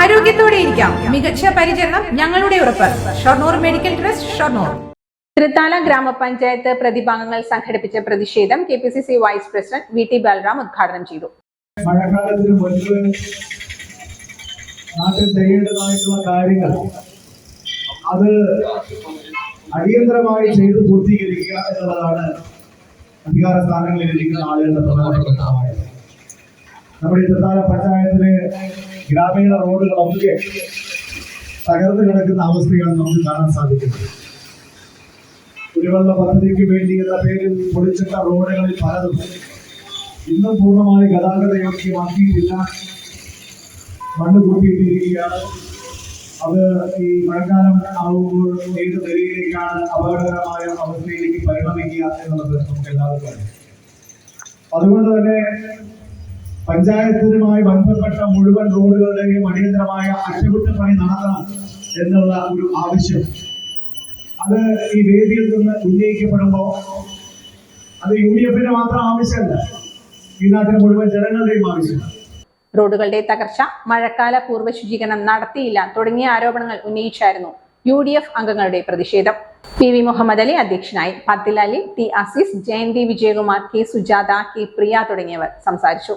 ആരോഗ്യത്തോടെ ഇരിക്കാം. മികച്ച പരിചരണം ഞങ്ങളുടെ ഉറപ്പ്. Shoranur medical trust Shoranur. Thrithala ഗ്രാമപഞ്ചായത്ത് പ്രതിഭാംഗങ്ങൾ സംഘടിപ്പിച്ച പ്രതിഷേധം K P C C vice president V T Balram ഉദ്ഘാടനം ചെയ്തു. മഴക്കാലത്തിന് മുൻപ് നാട്ടിൽ ചെയ്യേണ്ടതായിട്ടുള്ള കാര്യങ്ങൾ അത് അടിയന്തരമായി ചെയ്ത് പൂർത്തീകരിക്കുക എന്നുള്ളതാണ് അധികാര സ്ഥാനങ്ങളിൽ ഇരിക്കുന്ന ആളുകളുടെ പ്രധാനപ്പെട്ട നമ്മുടെ തൃത്താല പഞ്ചായത്തിലെ ഗ്രാമീണ റോഡുകളൊക്കെ തകർന്നു കിടക്കുന്ന അവസ്ഥയാണ് നമുക്ക് കാണാൻ സാധിക്കുന്നത്. കുടിവെള്ള പദ്ധതിക്ക് വേണ്ടി എന്ന പേരിൽ പൊളിച്ചിട്ട റോഡുകളിൽ പലതും ഇന്നും പൂർണമായി ഗതാഗത യോഗ്യമാക്കിയിട്ടില്ല മണ്ണ് കൂട്ടിയിട്ടിരിക്കുകയാണ്. അത് ഈ മഴക്കാലം ആവുമ്പോൾ ഏത് നിലയിലേക്കാണ് അപകടകരമായ അവസ്ഥയിലേക്ക് പരിണമിക്കുക എന്നുള്ളത് നമുക്ക് എല്ലാവർക്കും അതുകൊണ്ട് തന്നെ പഞ്ചായത്തിനുമായി ബന്ധപ്പെട്ട മുഴുവൻ റോഡുകളുടെയും അടിയന്തരമായ അറ്റകുറ്റപ്പണി നടത്തണം എന്നുള്ള ഒരു ആവശ്യം. അത് ഈ വേദിയിൽ നിന്ന് ഉന്നയിക്കപ്പെടുമ്പോൾ അത് യു ഡി എഫിന്റെ മാത്രം ആവശ്യമല്ല. ഈ നാട്ടിലെ മുഴുവൻ ജനങ്ങളുടെയും ആവശ്യമാണ്. റോഡുകളുടെ തകർച്ച മഴക്കാല പൂർവ ശുചീകരണം നടത്തിയില്ല തുടങ്ങിയ ആരോപണങ്ങൾ ഉന്നയിച്ചായിരുന്നു യു ഡി എഫ് അംഗങ്ങളുടെ പ്രതിഷേധം. പി വി മുഹമ്മദ് അലി അധ്യക്ഷനായി Fathil Ali T Azeez Jayanthi Vijayakumar K Sujatha K Priya തുടങ്ങിയവർ സംസാരിച്ചു.